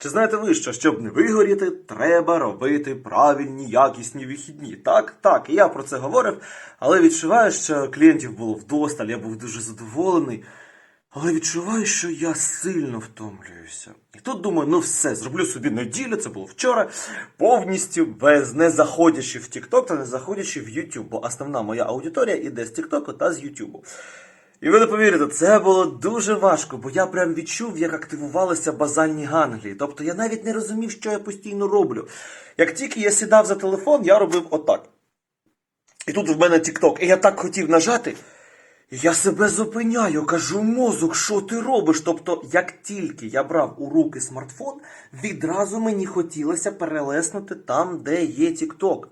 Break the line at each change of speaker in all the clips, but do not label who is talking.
Чи знаєте ви, що щоб не вигоріти, треба робити правильні якісні вихідні? Так, так, і я про це говорив, але відчуваю, що клієнтів було вдосталь, я був дуже задоволений. Але відчуваю, що я сильно втомлююся. І тут думаю, ну все, зроблю собі неділю, це було вчора, повністю без не заходячи в TikTok та не заходячи в YouTube, бо основна моя аудиторія іде з TikTok та з YouTube. І ви не повірите, це було дуже важко, бо я прям відчув, як активувалися базальні ганглії. Тобто я навіть не розумів, що я постійно роблю. Як тільки я сідав за телефон, я робив отак. І тут в мене TikTok, і я так хотів нажати. Я себе зупиняю, кажу, мозок, що ти робиш? Тобто, як тільки я брав у руки смартфон, відразу мені хотілося перелеснути там, де є TikTok.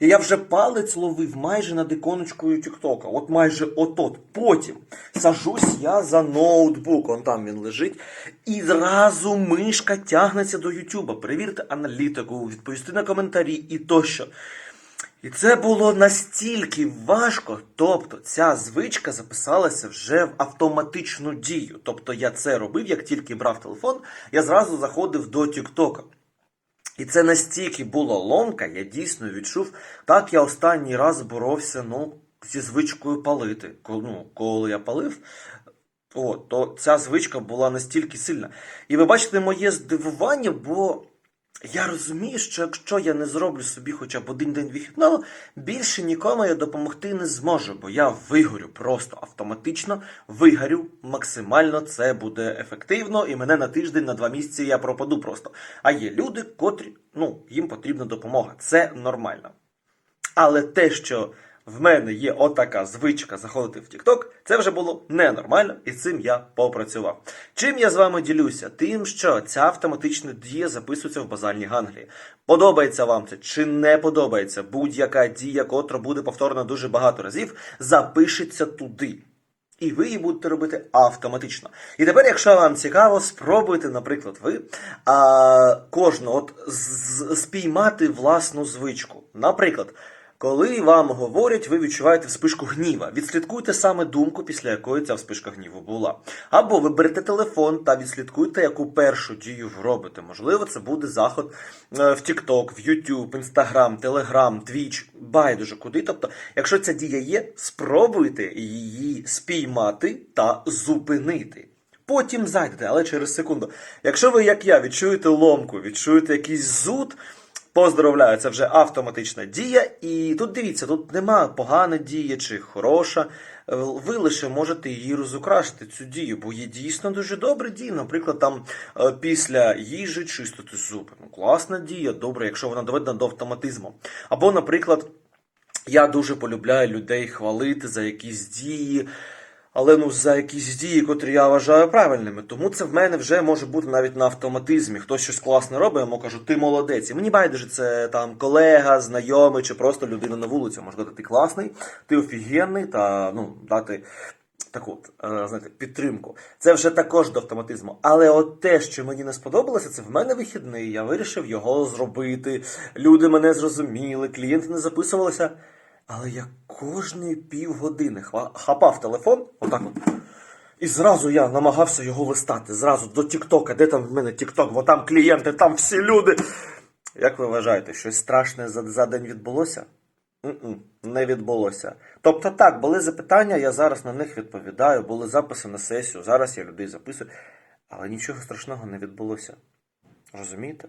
І я вже палець ловив майже над іконочкою TikTok. От майже отот. Потім сажусь я за ноутбук, он там він лежить, і зразу мишка тягнеться до Ютуба. Перевірте аналітику, відповісти на коментарі і тощо. І це було настільки важко, тобто ця звичка записалася вже в автоматичну дію. Тобто я це робив, як тільки брав телефон, я зразу заходив до Тіктока. І це настільки була ломка, я дійсно відчув. Так я останній раз боровся ну, зі звичкою палити. Ну, коли я палив, о, то ця звичка була настільки сильна. І ви бачите моє здивування, бо я розумію, що якщо я не зроблю собі хоча б один день вихідного, більше нікому я допомогти не зможу, бо я вигорю просто автоматично, вигорю максимально, це буде ефективно, і мене на тиждень, на два місяці я пропаду просто. А є люди, котрі, ну, їм потрібна допомога. Це нормально. Але те, що в мене є отака звичка заходити в TikTok, це вже було ненормально, і цим я попрацював. Чим я з вами ділюся? Тим, що ця автоматична дія записується в базальній ганглії. Подобається вам це чи не подобається? Будь-яка дія, котра буде повторена дуже багато разів, запишеться туди. І ви її будете робити автоматично. І тепер, якщо вам цікаво, спробуйте, наприклад, ви а, кожну от спіймати власну звичку. Наприклад, коли вам говорять, ви відчуваєте вспишку гніва. Відслідкуйте саме думку, після якої ця вспишка гніву була. Або ви берете телефон та відслідкуйте, яку першу дію ви робите. Можливо, це буде заход е, в TikTok, в YouTube, Instagram, Telegram, Twitch, байдуже куди. Тобто, якщо ця дія є, спробуйте її спіймати та зупинити. Потім зайдете, але через секунду. Якщо ви, як я, відчуєте ломку, відчуєте якийсь зуд, поздоровляю, це вже автоматична дія. І тут дивіться, тут нема погана дія чи хороша. Ви лише можете її розукрашити, цю дію, бо є дійсно дуже добрі дії. Наприклад, там е, після їжі чистити зуби. Ну, класна дія, добре, якщо вона доведена до автоматизму. Або, наприклад, я дуже полюбляю людей хвалити за якісь дії, але ну за якісь дії, котрі я вважаю правильними. Тому це в мене вже може бути навіть на автоматизмі. Хтось щось класне робить, йому кажу, ти молодець. І мені байдуже, це там колега, знайомий чи просто людина на вулиці. Може сказати, ти класний, ти офігенний, та ну дати. Так от, е, знаєте, підтримку. Це вже також до автоматизму. Але от те, що мені не сподобалося, це в мене вихідний. Я вирішив його зробити. Люди мене зрозуміли, клієнти не записувалися. Але я кожні півгодини хапав телефон, отак от. І зразу я намагався його листати. Зразу до Тіктока. Де там в мене Тікток? Бо там клієнти, там всі люди. Як ви вважаєте, щось страшне за, за день відбулося? М-м, не відбулося. Тобто так, були запитання, я зараз на них відповідаю, були записи на сесію, зараз я людей записую, але нічого страшного не відбулося. Розумієте?